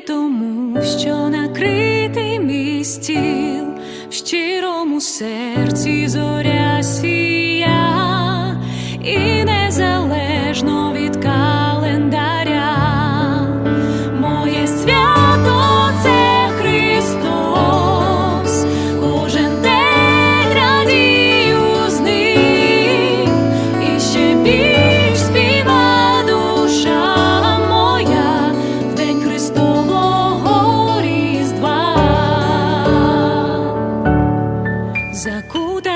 тому, що накритий мій стіл, в щирому серці зоря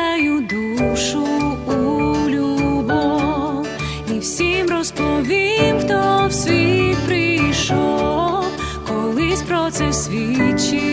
Закутаю душу у любов. І всім розповім, хто в світ прийшов, колись про це свідчив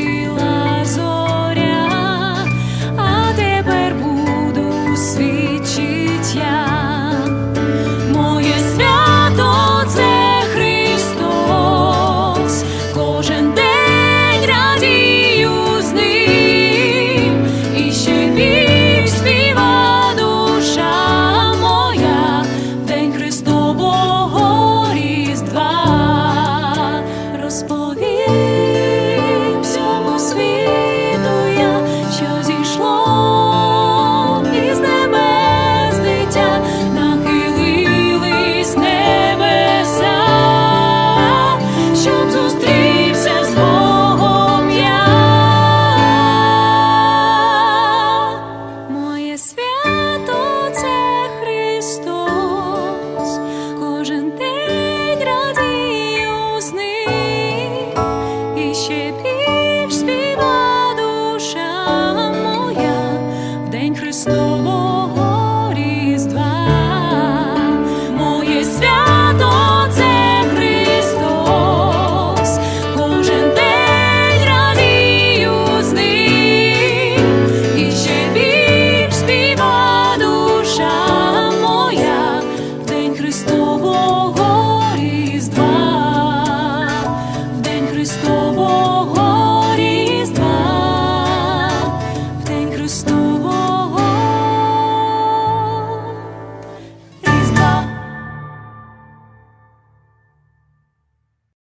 stars.